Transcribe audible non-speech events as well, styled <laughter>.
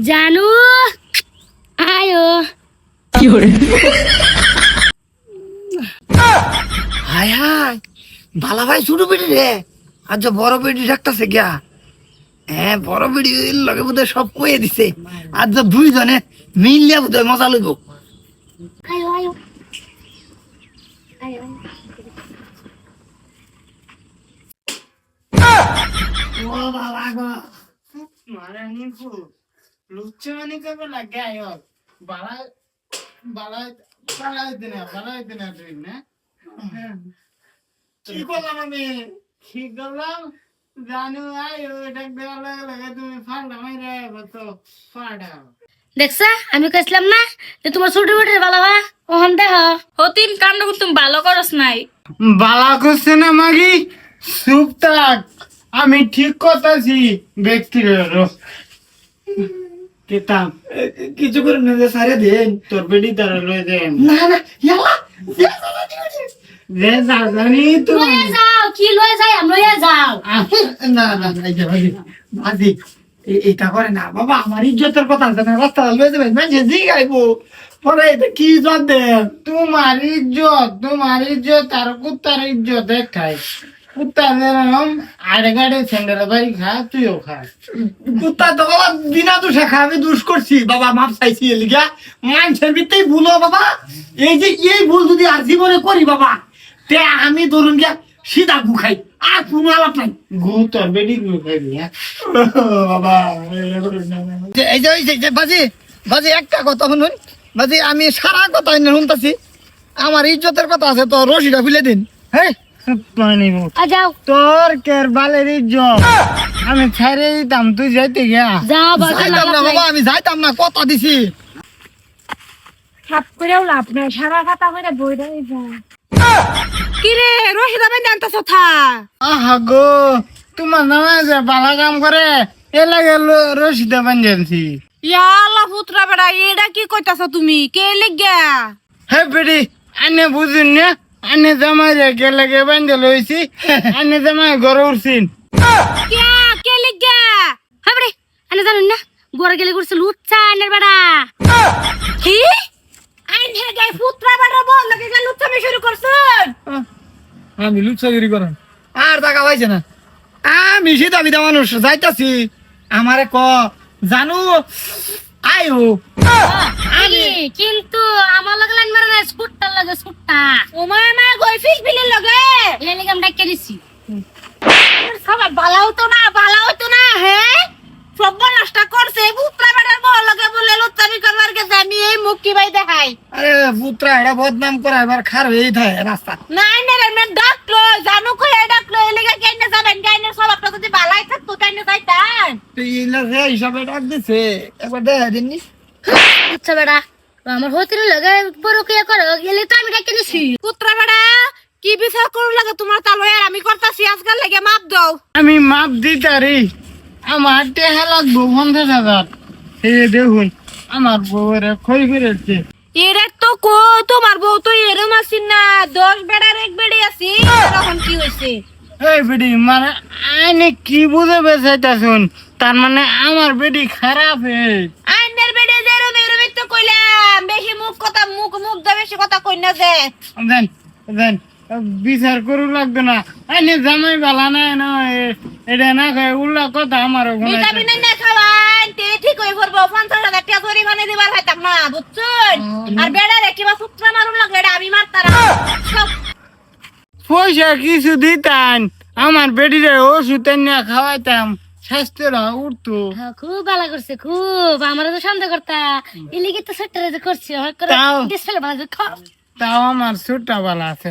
জানু আয়ো। হায় হায় ভালা ভাই ছোট বেটি রে। আর যে বড় বেটি ডাকতেছে গিয়া। হ্যাঁ বড় বেটি লগে বোধহয় সব কয়ে দিছে। আর যে দুইজনে মিলিয়া বোধহয় মজা লইব। আয়ো আয়ো। আয়ো। ও বাবা গো। মারা নিপু লুচ্চে মানে কবে লাগে আয় বালা বালা বালা দিনা বালা দিনা তুই না? কি করলাম আমি? কি করলাম? জানু আয় এটা দেওয়ার লাগে লাগে তুমি ফান্ডা মাইরে তো ফাড়া দেখছা আমি কইছিলাম না যে তোমার ছোট বেটির ভালো বা ওহন দেখ হতিন কাণ্ড তুমি ভালো করস নাই। বালা করছে না মাগি? চুপ থাক আমি ঠিক কথাছি ব্যক্তির কিছু করে না যে সারে দেন তোর বেডি তার লয়ে দেন। না না ইয়ালা যে জানি তো। লয়ে যাও কি লয়ে যাই আমরা লয়ে যাও। না না না এই যে ভাজি ভাজি এটা করে না। বাবা আমার ইজ্জতের কথা আছে না রাস্তা লয়ে যাবে জি গাইবো পরে এটা কি ইজ্জত তোমার ইজ্জত তোমার ইজ্জত আর কুত্তার ইজ্জত দেখাই। কুত্তা যেরকম আড়ে গাড়ে স্যান্ডেল বাড়ি খা তুইও খা। কুত্তা তো বাবা বিনা দোষে খা আমি দুষ করছি। বাবা মাপ চাইছি এলিগা মানুষের ভিতরেই ভুলো বাবা। এই যে এই ভুল যদি আর জীবনে করি বাবা তে আমি ধরুন গিয়া সিধা গু খাই আর কোনো আলাপ নাই। গু তোর বেডি গু খাইবি হ্যাঁ? বাবা এই যে এই যে- বাজি বাজি একটা কথা শুনুন। বাজি আমি সারা কথা শুনতেছি। আমার ইজ্জতের কথা আছে তো রশিটা খুলে দিন হ্যাঁ যাও। তোর কের বালের ইজ্জত। আমি ছেড়ে দিতাম তুই যাইতে গিয়া। যাও যাইতাম না বাবা আমি যাইতাম না কথা দিছি। সাপ করেও লাভ নাই সারা কথা করে বই দেয় আহা গো তোমার নামে যে বালা কাম করে এ লাগে লো- রশিদা বাঞ্জানছি ইয়া আল্লাহ পুত্রা বেড়া এটা কি কইতাছ তুমি? কে লিগা হে বেডি আনে বুঝুন না আনে জামাই রে কে লাগে বাঞ্জা লইছি? <laughs> আনে জামাই ঘরে উঠছিন কে কে লিগা? হাবড়ে আনে জানুন না গোরা গেলে করছে লুচ্চা আনের বেড়া। কি? আইন হে গাই পুত্রা বেড়া বল লাগে গেল তুমি শুরু করছুন? আমি লুচ্ছাগিরি করেন। আর টাকা পাইছে না। আমি সিধা বিধা মানুষ যাইতাছি। আমারে ক জানু আয়ো আমি কিন্তু আমার লগে লাইন মারা না স্কুটটার লগে স্কুটটা। ওমা মা গই ফিল ফিলের লগে। এর লগে আমরা ডাক্তার সবাই বালা হতো না বালা হতো না হ্যাঁ সব নষ্ট করছে পুত্রা বেড়ার বল লগে বলে লুচ্চামি করবার গেছে আমি এই মুখ কি ভাই দেখাই। আরে পুত্রা এটা বদনাম করা এবার খার হয়ে থাকে রাস্তা। নাই না রে মেন ডাকলো জানো কই ডাকলো এলাকা কেন যাবেন? কেন সব আপনার যদি বালাই থাকতো কেন যাইতাম তুই ইলা যে হিসাবে ডাক দিছে একবার দেখা দিননি আচ্ছা বেড়া আমার হতির লগে বড় কে করো এলে তো আমি দিছি পুত্রা বেড়া কি বিচার লাগে তোমার তালো আর আমি করতাছি আজকাল লেগে মাপ দাও আমি মাপ দিতারি আমার টেহা লাগবো পঞ্চাশ হাজার এই দেখুন আমার বউরে খই ফিরেছে এরে তো কো তোমার বউ তো এরম আছিস না দশ বেড়ার এক বেড়ে আছি তখন কি হয়েছে এই বেডি মানে আইনে কি বুঝে শুন তার মানে আমার বেডি খারাপ হয়ে আইনের বেড়ে যে এরম এরম তো কইলাম বেশি মুখ কথা মুখ মুখ দা বেশি কথা কই না যে। দেন দেন বিচার করু লাগবে না। আইনে জামাই বালা না না এটা না খায় উল্লা কথা আমার ভিটামিন না খাওয়ান তে ঠিক হয়ে পড়ব পঞ্চাশ হাজার টাকা জরিমানা দিবার খাইতাম না বুঝছুন? আর বেড়ার কিবা সূত্র মারুন লাগলে এটা আমি মারতাম। সব পয়সা কিছু দিতাম আমার বেডিরে ওষুধ না খাওয়াইতাম। স্বাস্থ্যরা উঠতো হ্যাঁ, খুব ভালো করছে খুব। আমরা তো সন্দেহ করতা। এলিগে তো যে করছে করে তাও। আমার ছোট্টা বালা আছে।